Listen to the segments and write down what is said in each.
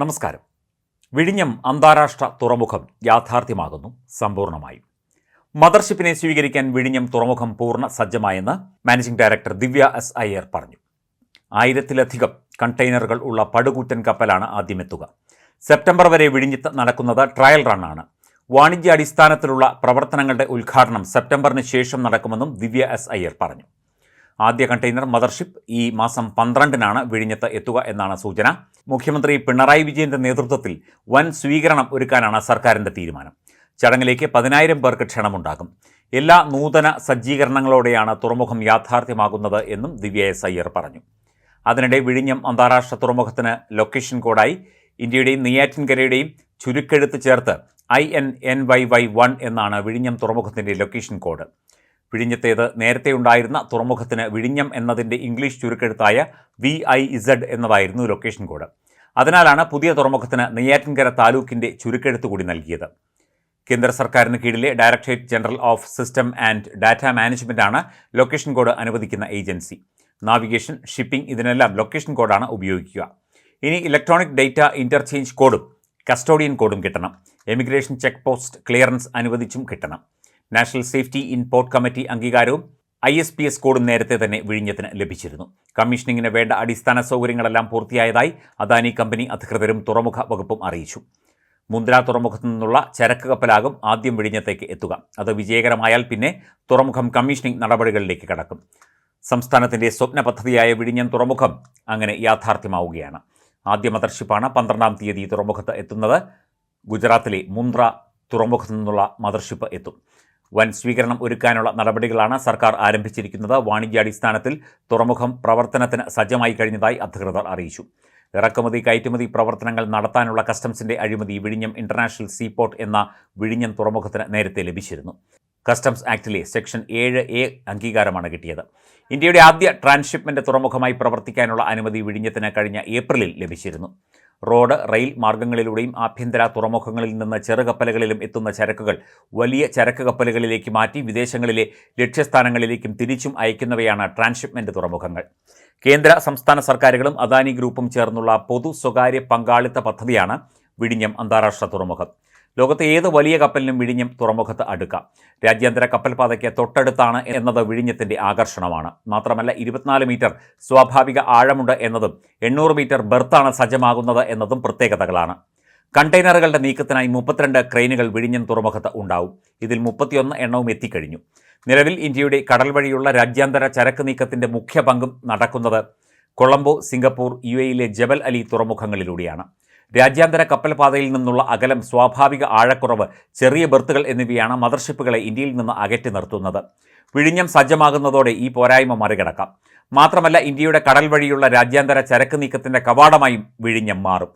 നമസ്കാരം. വിഴിഞ്ഞം അന്താരാഷ്ട്ര തുറമുഖം യാഥാർത്ഥ്യമാകുന്നു സമ്പൂർണമായും മദർഷിപ്പിനെ സ്വീകരിക്കാൻ വിഴിഞ്ഞം തുറമുഖം പൂർണ സജ്ജമായെന്ന് managing director Divya S Iyer പറഞ്ഞു. ആയിരത്തിലധികം കണ്ടെയ്നറുകൾ ഉള്ള പടുകൂറ്റൻ കപ്പലാണ് ആദ്യമെത്തുക സെപ്റ്റംബർ വരെ വിഴിഞ്ഞത്ത് നടക്കുന്നത് ട്രയൽ റണ്ണാണ്. വാണിജ്യാടിസ്ഥാനത്തിലുള്ള പ്രവർത്തനങ്ങളുടെ ഉദ്ഘാടനം സെപ്റ്റംബറിന് ശേഷം നടക്കുമെന്നും ദിവ്യ എസ് അയ്യർ പറഞ്ഞു. ആദ്യ കണ്ടെയ്നർ മദർഷിപ്പ് ഈ മാസം പന്ത്രണ്ടിനാണ് വിഴിഞ്ഞത്ത് എത്തുക എന്നാണ് സൂചന. മുഖ്യമന്ത്രി പിണറായി വിജയന്റെ നേതൃത്വത്തിൽ വൻ സ്വീകരണം ഒരുക്കാനാണ് സർക്കാരിന്റെ തീരുമാനം. ചടങ്ങിലേക്ക് പതിനായിരം പേർക്ക് ക്ഷണമുണ്ടാകും. എല്ലാ നൂതന സജ്ജീകരണങ്ങളോടെയാണ് തുറമുഖം യാഥാർത്ഥ്യമാകുന്നത് എന്നും ദിവ്യ എസ് അയ്യർ പറഞ്ഞു. അതിനിടെ വിഴിഞ്ഞം അന്താരാഷ്ട്ര തുറമുഖത്തിന് ലൊക്കേഷൻ കോഡായി ഇന്ത്യയുടെയും നെയ്യാറ്റിൻകരയുടെയും ചുരുക്കെഴുത്ത് ചേർത്ത് I N N Y Y one എന്നാണ് വിഴിഞ്ഞം തുറമുഖത്തിന്റെ ലൊക്കേഷൻ കോഡ്. വിഴിഞ്ഞത്തേത് നേരത്തെ ഉണ്ടായിരുന്ന തുറമുഖത്തിന് വിഴിഞ്ഞം എന്നതിന്റെ ഇംഗ്ലീഷ് ചുരുക്കെഴുത്തായ വി ഐ ഇസഡ് എന്നതായിരുന്നു ലൊക്കേഷൻ കോഡ്. അതിനാലാണ് പുതിയ തുറമുഖത്തിന് നെയ്യാറ്റിൻകര താലൂക്കിന്റെ ചുരുക്കെഴുത്ത് കൂടി നൽകിയത്. കേന്ദ്ര സർക്കാരിന് കീഴിലെ directorate general of system and data management ആണ് ലൊക്കേഷൻ കോഡ് അനുവദിക്കുന്ന ഏജൻസി. നാവിഗേഷൻ ഷിപ്പിംഗ് ഇതിനെല്ലാം ലൊക്കേഷൻ കോഡാണ് ഉപയോഗിക്കുക. ഇനി ഇലക്ട്രോണിക് ഡേറ്റ ഇന്റർചേഞ്ച് കോഡും കസ്റ്റോഡിയൻ കോഡും കിട്ടണം. എമിഗ്രേഷൻ ചെക്ക് പോസ്റ്റ് ക്ലിയറൻസ് അനുവദിച്ചും കിട്ടണം. National safety in port committee അംഗീകാരവും ഐ എസ് പി എസ് കോഡും നേരത്തെ തന്നെ വിഴിഞ്ഞത്തിന് ലഭിച്ചിരുന്നു. കമ്മീഷനിങ്ങിന് വേണ്ട അടിസ്ഥാന സൗകര്യങ്ങളെല്ലാം പൂർത്തിയായതായി അദാനി കമ്പനി അധികൃതരും തുറമുഖ വകുപ്പും അറിയിച്ചു. മുന്ദ്ര തുറമുഖത്തു നിന്നുള്ള ചരക്ക് കപ്പലാകും ആദ്യം വിഴിഞ്ഞത്തേക്ക് എത്തുക. അത് വിജയകരമായാൽ പിന്നെ തുറമുഖം കമ്മീഷനിങ് നടപടികളിലേക്ക് കടക്കും. സംസ്ഥാനത്തിന്റെ സ്വപ്ന പദ്ധതിയായ വിഴിഞ്ഞം തുറമുഖം അങ്ങനെ യാഥാർത്ഥ്യമാവുകയാണ്. ആദ്യ മദർഷിപ്പാണ് പന്ത്രണ്ടാം തീയതി തുറമുഖത്ത് എത്തുന്നത്. ഗുജറാത്തിലെ മുന്ദ്ര തുറമുഖത്തു നിന്നുള്ള മദർഷിപ്പ് എത്തും. വൻ സ്വീകരണം ഒരുക്കാനുള്ള നടപടികളാണ് സർക്കാർ ആരംഭിച്ചിരിക്കുന്നത്. വാണിജ്യാടിസ്ഥാനത്തിൽ തുറമുഖം പ്രവർത്തനത്തിന് സജ്ജമായി കഴിഞ്ഞതായി അധികൃതർ അറിയിച്ചു. ഇറക്കുമതി കയറ്റുമതി പ്രവർത്തനങ്ങൾ നടത്താനുള്ള കസ്റ്റംസിന്റെ അഴിമതി വിഴിഞ്ഞം ഇന്റർനാഷണൽ സീപോർട്ട് എന്ന വിഴിഞ്ഞം തുറമുഖത്തിന് നേരത്തെ ലഭിച്ചിരുന്നു. കസ്റ്റംസ് ആക്ടിലെ സെക്ഷൻ ഏഴ് എ അംഗീകാരമാണ് കിട്ടിയത്. ഇന്ത്യയുടെ ആദ്യ ട്രാൻസ്ഷിപ്മെന്റ് തുറമുഖമായി പ്രവർത്തിക്കാനുള്ള അനുമതി വിഴിഞ്ഞത്തിന് കഴിഞ്ഞ ഏപ്രിലിൽ ലഭിച്ചിരുന്നു. റോഡ് റെയിൽ മാർഗങ്ങളിലൂടെയും ആഭ്യന്തര തുറമുഖങ്ങളിൽ നിന്ന് ചെറുകപ്പലുകളിലും എത്തുന്ന ചരക്കുകൾ വലിയ ചരക്ക് കപ്പലുകളിലേക്ക് മാറ്റി വിദേശങ്ങളിലെ ലക്ഷ്യസ്ഥാനങ്ങളിലേക്കും തിരിച്ചും അയക്കുന്നവയാണ് ട്രാൻസ്ഷിപ്മെന്റ് തുറമുഖങ്ങൾ. കേന്ദ്ര സംസ്ഥാന സർക്കാരുകളും അദാനി ഗ്രൂപ്പും ചേർന്നുള്ള പൊതു സ്വകാര്യ പങ്കാളിത്ത പദ്ധതിയാണ് വിഴിഞ്ഞം അന്താരാഷ്ട്ര തുറമുഖം. ലോകത്തെ ഏത് വലിയ കപ്പലിനും വിഴിഞ്ഞം തുറമുഖത്ത് അടുക്കാം. രാജ്യാന്തര കപ്പൽപാതയ്ക്ക് തൊട്ടടുത്താണ് എന്നത് വിഴിഞ്ഞത്തിന്റെ ആകർഷണമാണ്. മാത്രമല്ല ഇരുപത്തിനാല് മീറ്റർ സ്വാഭാവിക ആഴമുണ്ട് എന്നതും എണ്ണൂറ് മീറ്റർ ബെർത്താണ് സജ്ജമാകുന്നത് എന്നതും പ്രത്യേകതകളാണ്. കണ്ടെയ്നറുകളുടെ നീക്കത്തിനായി മുപ്പത്തിരണ്ട് ക്രെയിനുകൾ വിഴിഞ്ഞം തുറമുഖത്ത് ഉണ്ടാവും. ഇതിൽ മുപ്പത്തിയൊന്ന് എണ്ണവും എത്തിക്കഴിഞ്ഞു. നിലവിൽ ഇന്ത്യയുടെ കടൽ വഴിയുള്ള രാജ്യാന്തര ചരക്ക് നീക്കത്തിന്റെ മുഖ്യ പങ്കും നടക്കുന്നത് കൊളംബോ സിംഗപ്പൂർ യു എയിലെ ജബൽ അലി തുറമുഖങ്ങളിലൂടെയാണ്. രാജ്യാന്തര കപ്പൽ പാതയിൽ നിന്നുള്ള അകലം സ്വാഭാവിക ആഴക്കുറവ് ചെറിയ ബർത്തുകൾ എന്നിവയാണ് മദർഷിപ്പുകളെ ഇന്ത്യയിൽ നിന്ന് അകറ്റി നിർത്തുന്നത്. വിഴിഞ്ഞം സജ്ജമാകുന്നതോടെ ഈ പോരായ്മ മറികടക്കാം. മാത്രമല്ല ഇന്ത്യയുടെ കടൽ വഴിയുള്ള രാജ്യാന്തര ചരക്ക് നീക്കത്തിന്റെ കവാടമായും വിഴിഞ്ഞം മാറും.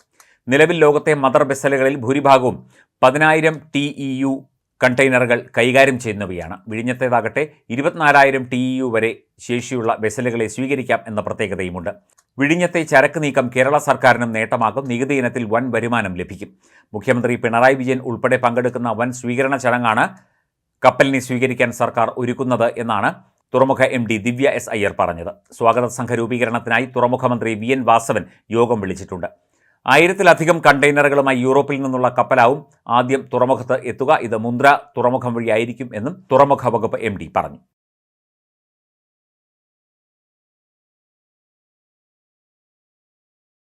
നിലവിൽ ലോകത്തെ മദർ ബെസലുകളിൽ ഭൂരിഭാഗവും പതിനായിരം ടി ഇ യു കണ്ടെയ്നറുകൾ കൈകാര്യം ചെയ്യുന്നവയാണ്. വിഴിഞ്ഞത്തേതാകട്ടെ ഇരുപത്തിനാലായിരം ടി യു വരെ ശേഷിയുള്ള വെസലുകളെ സ്വീകരിക്കാം എന്ന പ്രത്യേകതയുമുണ്ട്. വിഴിഞ്ഞത്തെ ചരക്ക് നീക്കം കേരള സർക്കാരിനും നേട്ടമാകും. നികുതി ഇനത്തിൽ വൻ വരുമാനം ലഭിക്കും. മുഖ്യമന്ത്രി പിണറായി വിജയൻ ഉൾപ്പെടെ പങ്കെടുക്കുന്ന വൻ സ്വീകരണ ചടങ്ങാണ് കപ്പലിനെ സ്വീകരിക്കാൻ സർക്കാർ ഒരുക്കുന്നത് എന്നാണ് തുറമുഖ M D Divya S Iyer പറഞ്ഞത്. സ്വാഗത സംഘ രൂപീകരണത്തിനായി തുറമുഖ മന്ത്രി വി എൻ വാസവൻ യോഗം വിളിച്ചിട്ടുണ്ട്. ആയിരത്തിലധികം കണ്ടെയ്നറുകളുമായി യൂറോപ്പിൽ നിന്നുള്ള കപ്പലാവും ആദ്യം തുറമുഖത്ത് എത്തുക. ഇത് മുന്ദ്ര തുറമുഖം വഴിയായിരിക്കും എന്നും തുറമുഖ വകുപ്പ് എം പറഞ്ഞു.